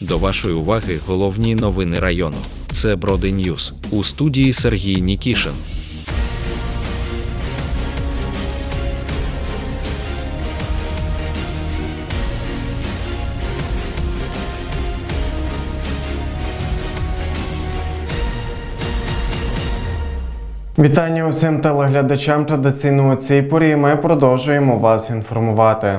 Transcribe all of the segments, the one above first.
До вашої уваги головні новини району. Це Броди Ньюс у студії Сергій Нікішин. Вітання усім телеглядачам традиційно у цій порі. Ми продовжуємо вас інформувати.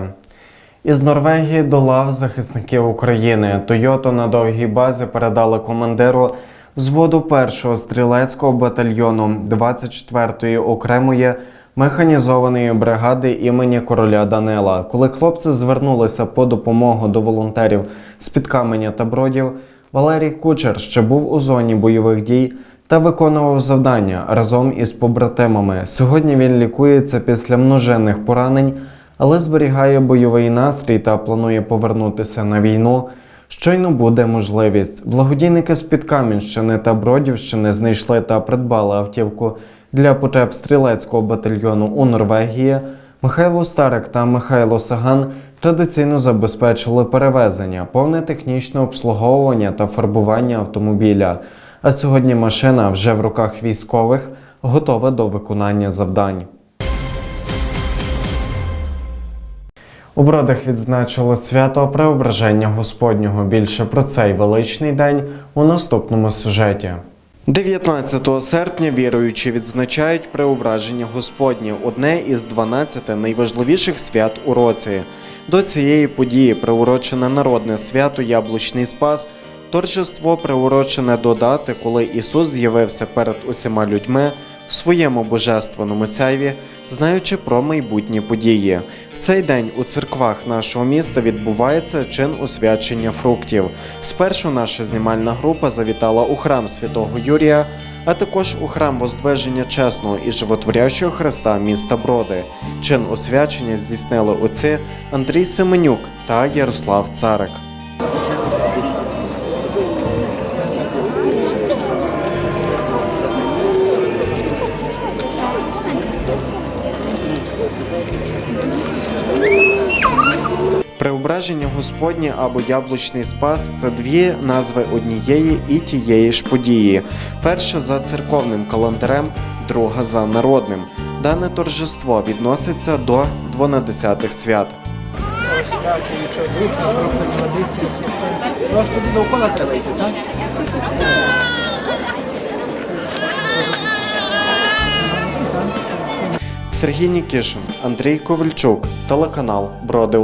Із Норвегії до лав захисників України Тойото на довгій базі передали командиру взводу 1-го стрілецького батальйону 24-ї окремої механізованої бригади імені короля Данила. Коли хлопці звернулися по допомогу до волонтерів з під каменя та бродів, Валерій Кучер ще був у зоні бойових дій та виконував завдання разом із побратимами. Сьогодні він лікується після множинних поранень, але зберігає бойовий настрій та планує повернутися на війну. Щойно буде можливість. Благодійники з Підкам'янщини та Бродівщини знайшли та придбали автівку для потреб стрілецького батальйону у Норвегії. Михайло Старик та Михайло Саган традиційно забезпечили перевезення, повне технічне обслуговування та фарбування автомобіля. А сьогодні машина вже в руках військових, готова до виконання завдань. У Бродах відзначили свято Преображення Господнього. Більше про цей величний день у наступному сюжеті. 19 серпня віруючі відзначають Преображення Господнє, одне із 12 найважливіших свят у році. До цієї події приурочене народне свято Яблучний Спас. Торжество приурочене до дати, коли Ісус з'явився перед усіма людьми в своєму божественному сяйві, знаючи про майбутні події. В цей день у церквах нашого міста відбувається чин освячення фруктів. Спершу наша знімальна група завітала у храм святого Юрія, а також у храм Воздвиження Чесного і Животворящого Христа міста Броди. Чин освячення здійснили отці Андрій Семенюк та Ярослав Царик. Преображення Господнє або Яблучний Спас це дві назви однієї і тієї ж події. Перша за церковним календарем, друга за народним. Дане торжество відноситься до двонадесятих свят. Сергій Нікішин, Андрій Ковальчук, телеканал Броди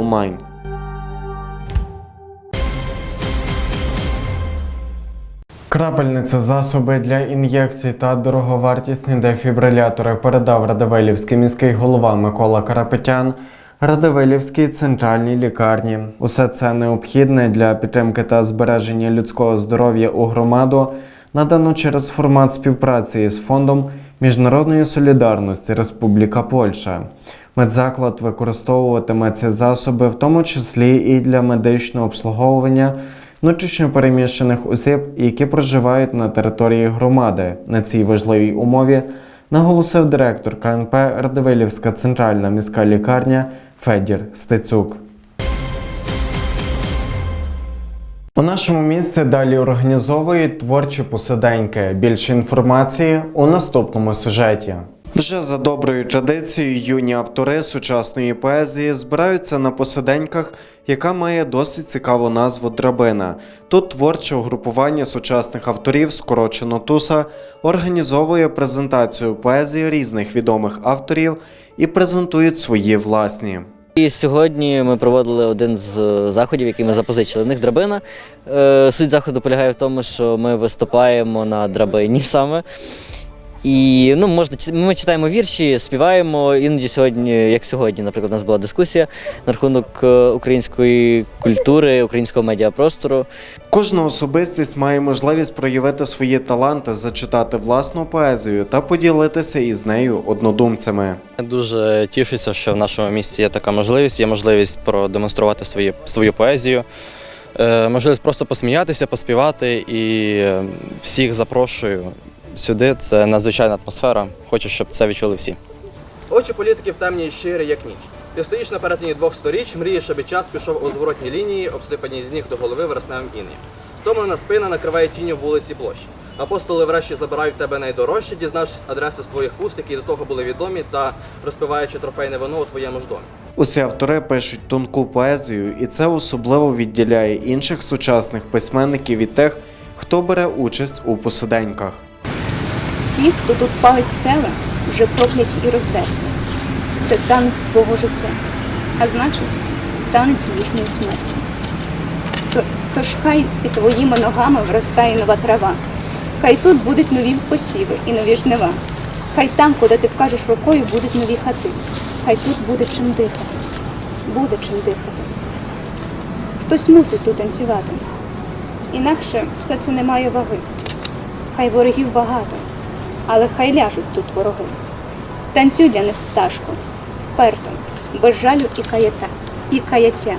Крапельниця, засоби для ін'єкцій та дороговартісні дефібрилятори передав Радивилівський міський голова Микола Карапетян Радивилівській центральній лікарні. Усе це необхідне для підтримки та збереження людського здоров'я у громаду надано через формат співпраці із фондом міжнародної солідарності Республіка Польща. Медзаклад використовуватиме ці засоби, в тому числі і для медичного обслуговування внутрішньо переміщених осіб, які проживають на території громади. На цій важливій умові наголосив директор КНП Радивилівська центральна міська лікарня Федір Стецюк. У нашому місці далі організовують творчі посиденьки. Більше інформації у наступному сюжеті. Вже за доброю традицією юні автори сучасної поезії збираються на посиденьках, яка має досить цікаву назву Драбина. Тут творче угрупування сучасних авторів, скорочено туса, організовує презентацію поезії різних відомих авторів і презентують свої власні. І сьогодні ми проводили один з е, заходів, який ми запозичили. В них драбина. Е, Суть заходу полягає в тому, що ми виступаємо на драбині саме. І ну, можна, чи- ми читаємо вірші, співаємо. Іноді сьогодні, як сьогодні, наприклад, у нас була дискусія на рахунок е, української культури, українського медіапростору. Кожна особистість має можливість проявити свої таланти, зачитати власну поезію та поділитися із нею однодумцями. Я Дуже тішуся, що в нашому місті є така можливість. Є можливість продемонструвати свої, свою поезію, е, можливість просто посміятися, поспівати і е, всіх запрошую сюди. Це надзвичайна атмосфера. Хочу, щоб це відчули всі. Очі політиків темні і щирі, як ніч. Ти стоїш на перетині двох сторіч, мрієш, аби час пішов у зворотній лінії, обсипаній з ніг до голови вересневим інеєм. Втомлена спина накриває тінню вулиці площі. Апостоли врешті забирають тебе найдорожче, дізнавшись адреси з твоїх пуст, які до того були відомі, та розпиваючи трофейне вино у твоєму ж домі. Усі автори пишуть тонку поезію, і це особливо відділяє інших сучасних письменників від тих, хто бере участь у посиденьках. Ті, хто тут палить села, вже прокляті і роздерті. Це танець твого життя, а значить, танець їхньої смерті. Тож хай під твоїми ногами виростає нова трава. Хай тут будуть нові посіви і нові жнива. Хай там, куди ти вкажеш рукою, будуть нові хати. Хай тут буде чим дихати. Буде чим дихати. Хтось мусить тут танцювати. Інакше все це не має ваги. Хай ворогів багато, але хай ляжуть тут вороги. Танцюй для них пташко, вперто, без жалю і каята, і каяття.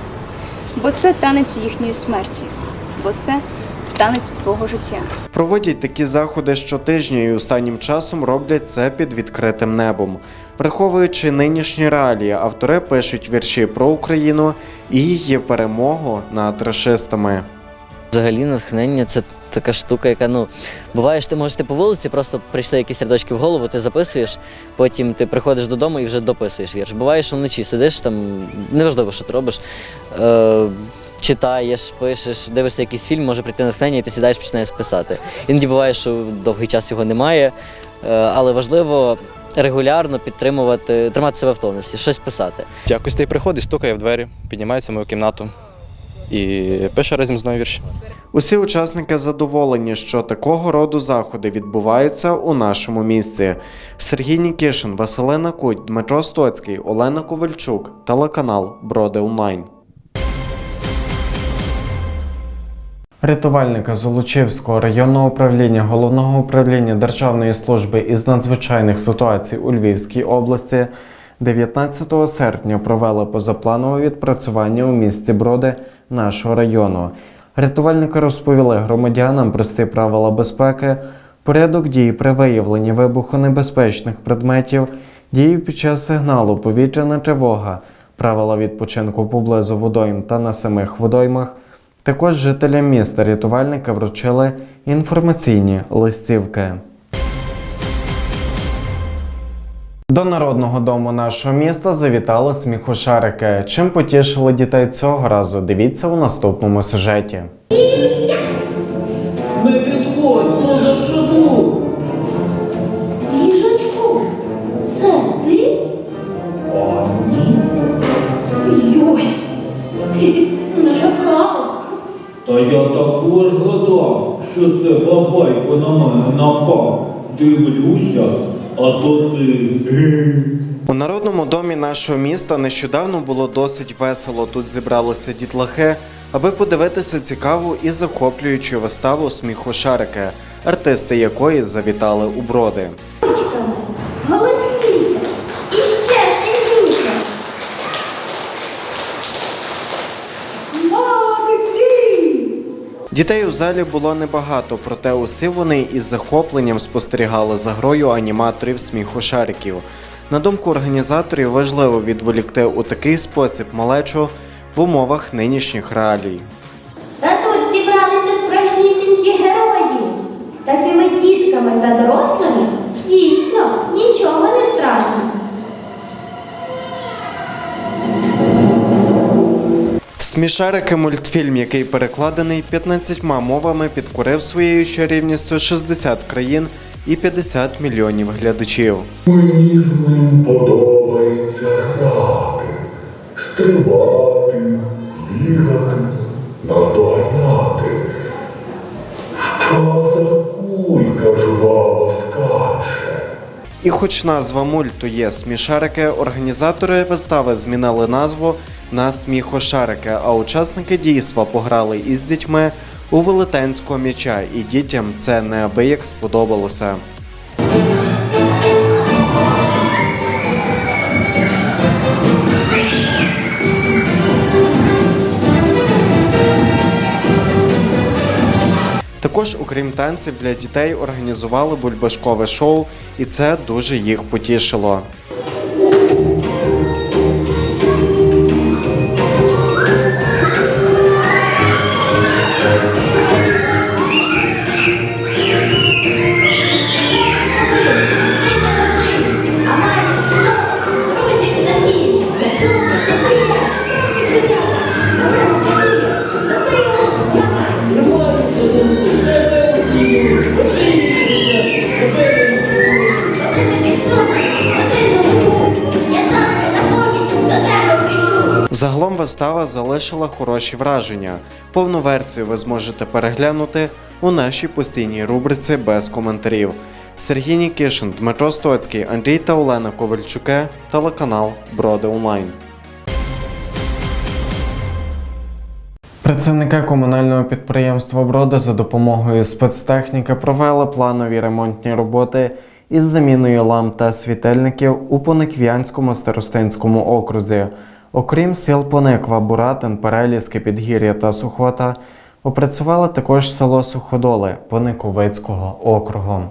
Бо це танець їхньої смерті, бо це танець твого життя. Проводять такі заходи щотижня і останнім часом роблять це під відкритим небом. Враховуючи нинішні реалії, автори пишуть вірші про Україну і її перемогу над рашистами. Взагалі, натхнення це така штука, яка ну буває, що ти можеш ти по вулиці, просто прийшли якісь рядочки в голову, ти записуєш, потім ти приходиш додому і вже дописуєш вірш. Буває, що вночі сидиш там, неважливо, що ти робиш. Е- Читаєш, пишеш, дивишся якийсь фільм, може прийти натхнення, і ти сідаєш, починаєш писати. Іноді буває, що довгий час його немає, е, але важливо регулярно підтримувати, тримати себе в тонусі, щось писати. Якось той приходить, стукає в двері, піднімається в мою кімнату і пише разом з мною вірші. Усі учасники задоволені, що такого роду заходи відбуваються у нашому місці. Сергій Нікішин, Василина Куть, Дмитро Стоцький, Олена Ковальчук, телеканал Броди Онлайн. Рятувальники Золочівського районного управління головного управління Державної служби із надзвичайних ситуацій у Львівській області 19 серпня провели позапланове відпрацювання у місті Броди нашого району. Рятувальники розповіли громадянам прості правила безпеки, порядок дій при виявленні вибухонебезпечних предметів, дії під час сигналу повітряна тривога, правила відпочинку поблизу водойм та на самих водоймах. Також жителям міста рятувальники вручили інформаційні листівки. До народного дому нашого міста завітали сміхошарики. Чим потішили дітей цього разу? Дивіться у наступному сюжеті. Не підходь, поза шибу. Їжачку, це ти? А ні. Йой, налякав. Та я також гадав, що це бабайко на мене напав. Дивлюся, а то ти. У народному домі нашого міста нещодавно було досить весело. Тут зібралися дітлахи, аби подивитися цікаву і захоплюючу виставу сміхошарики, артисти якої завітали у броди. Дітей у залі було небагато, проте усі вони із захопленням спостерігали за грою аніматорів сміхошариків. На думку організаторів, важливо відволікти у такий спосіб малечу в умовах нинішніх реалій. Смішарики мультфільм, який перекладений 15 мовами, підкорив своєю чарівністю 60 країн і 50 мільйонів глядачів. Мені з ним подобається грати, стрибати, бігати, наздоганяти. І хоч назва мульту є смішарики, організатори вистави змінили назву на сміхошарики, а учасники дійства пограли із дітьми у велетенського м'яча, і дітям це неабияк сподобалося. Також, окрім танців, для дітей організували бульбашкове шоу, і це дуже їх потішило. Вистава залишила хороші враження. Повну версію ви зможете переглянути у нашій постійній рубриці без коментарів. Сергій Нікішин, Дмитро Стоцький, Андрій та Олена Ковальчуке, телеканал Броди Онлайн. Працівники комунального підприємства Броди за допомогою спецтехніки провели планові ремонтні роботи із заміною ламп та світильників у Поникв'янському старостинському окрузі. Окрім сіл Пониква, Буратин, Переліски, Підгір'я та Сухота, опрацювали також село Суходоли Пониковицького округу.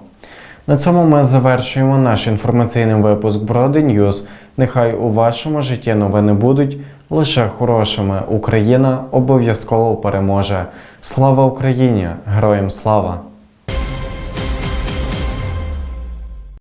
На цьому ми завершуємо наш інформаційний випуск Броди Ньюз. Нехай у вашому житті новини будуть лише хорошими. Україна обов'язково переможе. Слава Україні! Героям слава!